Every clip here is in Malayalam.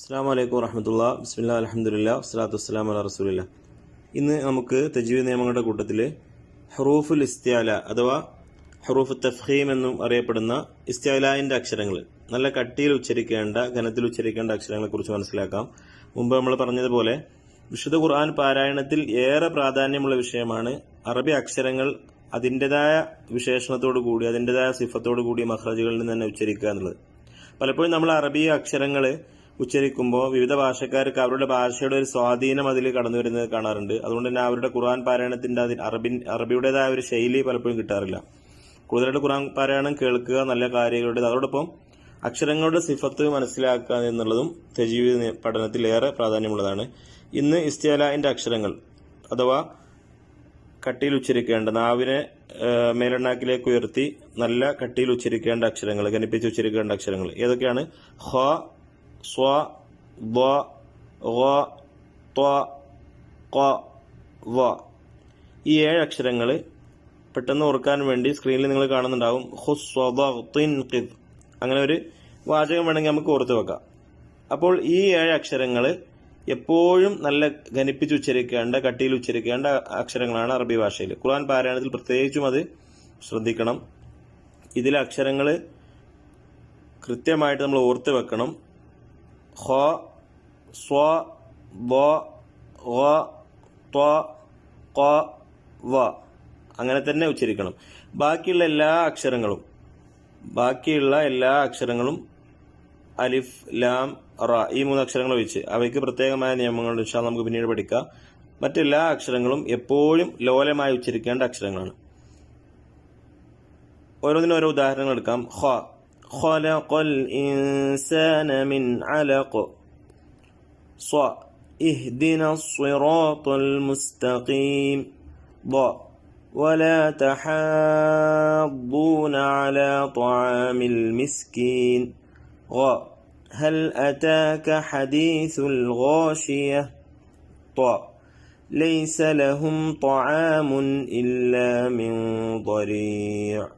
അസ്സാം വലൈക്കും വറഹമത്തുള്ള. ബിസ്മില്ല അലഹമുല്ല വസ്സലാത്തു വസ്സലാം അല റസൂലില്ല. ഇന്ന് നമുക്ക് തജ്വീദ് നിയമങ്ങളുടെ കൂട്ടത്തിൽ ഹറൂഫുൽ ഇസ്ത്യാല അഥവാ ഹറൂഫ് തഫ്ഹീം എന്നും അറിയപ്പെടുന്ന ഇസ്ത്യാലായിന്റെ അക്ഷരങ്ങൾ നല്ല കട്ടിയിൽ ഉച്ചരിക്കേണ്ട ഘനത്തിൽ ഉച്ചരിക്കേണ്ട അക്ഷരങ്ങളെ കുറിച്ച് മനസ്സിലാക്കാം. മുമ്പ് നമ്മൾ പറഞ്ഞതുപോലെ വിശുദ്ധ ഖുർആൻ പാരായണത്തിൽ ഏറെ പ്രാധാന്യമുള്ള വിഷയമാണ് അറബി അക്ഷരങ്ങൾ അതിന്റെതായ വിശേഷണത്തോടു കൂടി അതിന്റെതായ സിഫത്തോടു കൂടി മഹ്റജുകളിൽ നിന്ന് തന്നെ ഉച്ചരിക്കുക എന്നുള്ളത്. പലപ്പോഴും നമ്മൾ അറബി അക്ഷരങ്ങൾ ഉച്ചരിക്കുമ്പോൾ വിവിധ ഭാഷക്കാർക്ക് അവരുടെ ഭാഷയുടെ ഒരു സ്വാധീനം അതിൽ കടന്നു വരുന്നത് കാണാറുണ്ട്. അതുകൊണ്ട് തന്നെ അവരുടെ ഖുർആൻ പാരായണത്തിന്റെ അതിൽ അറബി അറബിയുടേതായ ഒരു ശൈലി പലപ്പോഴും കിട്ടാറില്ല. കൂടുതലായിട്ട് ഖുർആൻ പാരായണം കേൾക്കുക നല്ല കാര്യങ്ങളുടെ അതോടൊപ്പം അക്ഷരങ്ങളുടെ സിഫത്ത് മനസ്സിലാക്കുക എന്നുള്ളതും തജീവ് പഠനത്തിൽ ഏറെ പ്രാധാന്യമുള്ളതാണ്. ഇന്ന് ഇസ്തിയാലിന്റെ അക്ഷരങ്ങൾ അഥവാ കട്ടിയിൽ ഉച്ചരിക്കേണ്ട നാവിനെ മേലണ്ണാക്കിലേക്ക് ഉയർത്തി നല്ല കട്ടിയിൽ ഉച്ചരിക്കേണ്ട അക്ഷരങ്ങൾ ഘനിപ്പിച്ച് ഉച്ചരിക്കേണ്ട അക്ഷരങ്ങൾ ഏതൊക്കെയാണ്? ഹ സ്വ ض غ ط ഖ വ ഈ ഏഴ് അക്ഷരങ്ങൾ പെട്ടെന്ന് ഓർക്കാൻ വേണ്ടി സ്ക്രീനിൽ നിങ്ങൾ കാണുന്നുണ്ടാവും. ഹുസ്വദിൻ ഖിദ് അങ്ങനെ ഒരു വാചകം വേണമെങ്കിൽ നമുക്ക് ഓർത്ത് വെക്കാം. അപ്പോൾ ഈ ഏഴ് അക്ഷരങ്ങൾ എപ്പോഴും നല്ല ഘനിപ്പിച്ച് ഉച്ചരിക്കേണ്ട കട്ടിയിൽ ഉച്ചരിക്കേണ്ട അക്ഷരങ്ങളാണ് അറബി ഭാഷയിൽ ഖുർആൻ പാരായണത്തിൽ പ്രത്യേകിച്ചും അത് ശ്രദ്ധിക്കണം. ഇതിലെ അക്ഷരങ്ങൾ കൃത്യമായിട്ട് നമ്മൾ ഓർത്ത് വെക്കണം. ഹ ص ض غ ط ق വ അങ്ങനെ തന്നെ ഉച്ചരിക്കണം. ബാക്കിയുള്ള എല്ലാ അക്ഷരങ്ങളും ബാക്കിയുള്ള എല്ലാ അക്ഷരങ്ങളും അലിഫ് ലാം റ ഈ മൂന്ന് അക്ഷരങ്ങൾ വെച്ച് അവയ്ക്ക് പ്രത്യേകമായ നിയമങ്ങൾ ഇൻഷാ നമുക്ക് പിന്നീട് പഠിക്കാം. മറ്റെല്ലാ അക്ഷരങ്ങളും എപ്പോഴും ലോലമായി ഉച്ചരിക്കേണ്ട അക്ഷരങ്ങളാണ്. ഓരോന്നിനും ഓരോ ഉദാഹരണങ്ങൾ എടുക്കാം. ഖ خلق الإنسان من علق. ص. اهدنا الصراط المستقيم. ض. ولا تحاضون على طعام المسكين. غ. هل أتاك حديث الغاشية؟ ط. ليس لهم طعام إلا من ضريع.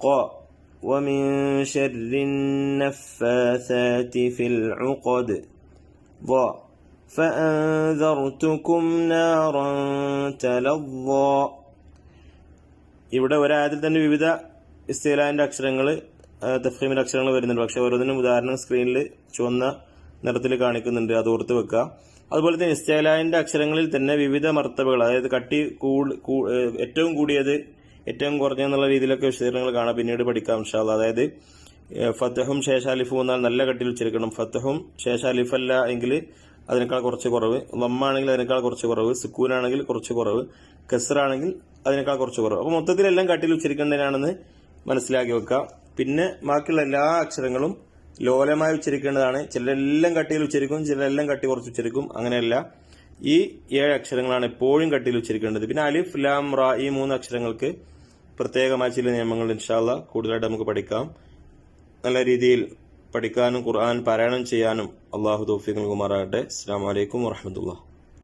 ق. ومن شر النفاثات في العقد ض فأنذرتكم نارا تلظى ഇവിടെ ഒരായത്തിൽ തന്നെ വിവിധ ഇസ്തീലാന്റെ അക്ഷരങ്ങൾ തഫീമിന്റെ അക്ഷരങ്ങൾ വരുന്നുണ്ട് പക്ഷെ ഓരോന്നിനും ഉദാഹരണം സ്ക്രീനിൽ ചുവന്ന നിറത്തിൽ കാണിക്കുന്നുണ്ട് അത് ഓർത്ത് വെക്കുക അതുപോലെ തന്നെ ഇസ്തീലാന്റെ അക്ഷരങ്ങളിൽ തന്നെ വിവിധ മർത്തബകൾ അതായത് കട്ടി കൂട്- കൂ- ഏഹ് ഏറ്റവും കൂടിയത് ഏറ്റവും കുറഞ്ഞെന്നുള്ള രീതിയിലൊക്കെ വിശദീകരണങ്ങൾ കാണാം. പിന്നീട് പഠിക്കാം ഇൻഷാല്ല അതായത് ഫത്തഹും ശേഷാലിഫും എന്നാൽ നല്ല കട്ടിയിൽ ഉച്ചരിക്കണം ഫത്തഹും ശേഷാലിഫല്ല എങ്കിൽ അതിനേക്കാൾ കുറച്ച് കുറവ്. ലമ്മാണെങ്കിൽ അതിനേക്കാൾ കുറച്ച് കുറവ്. സുക്കൂനാണെങ്കിൽ കുറച്ച് കുറവ്. കെസറാണെങ്കിൽ അതിനേക്കാൾ കുറച്ച് കുറവ്. അപ്പോൾ മൊത്തത്തിൽ എല്ലാം കട്ടിയിൽ ഉച്ചരിക്കേണ്ടതിനാണെന്ന് മനസ്സിലാക്കി വെക്കുക. പിന്നെ ബാക്കിയുള്ള എല്ലാ അക്ഷരങ്ങളും ലോലമായി ഉച്ചരിക്കേണ്ടതാണ് ചിലരെല്ലാം കട്ടിയിൽ ഉച്ചരിക്കും ചിലരെല്ലാം കട്ടി കുറച്ച് ഉച്ചരിക്കും അങ്ങനെയല്ല. ഈ ഏഴ് അക്ഷരങ്ങളാണ് എപ്പോഴും കട്ടിയിൽ ഉച്ചരിക്കേണ്ടത് പിന്നെ അലിഫ് ലാം റ ഈ മൂന്ന് അക്ഷരങ്ങൾക്ക് പ്രത്യേകമായ ചില നിയമങ്ങൾ ഇൻഷാല്ല കൂടുതലായിട്ട് നമുക്ക് പഠിക്കാം. നല്ല രീതിയിൽ പഠിക്കാനും ഖുർആൻ പാരായണം ചെയ്യാനും അള്ളാഹു തൗഫീഖ് നൽകുമാറാകട്ടെ. അസ്സാം വലൈക്കും വാഹമത്തുള്ള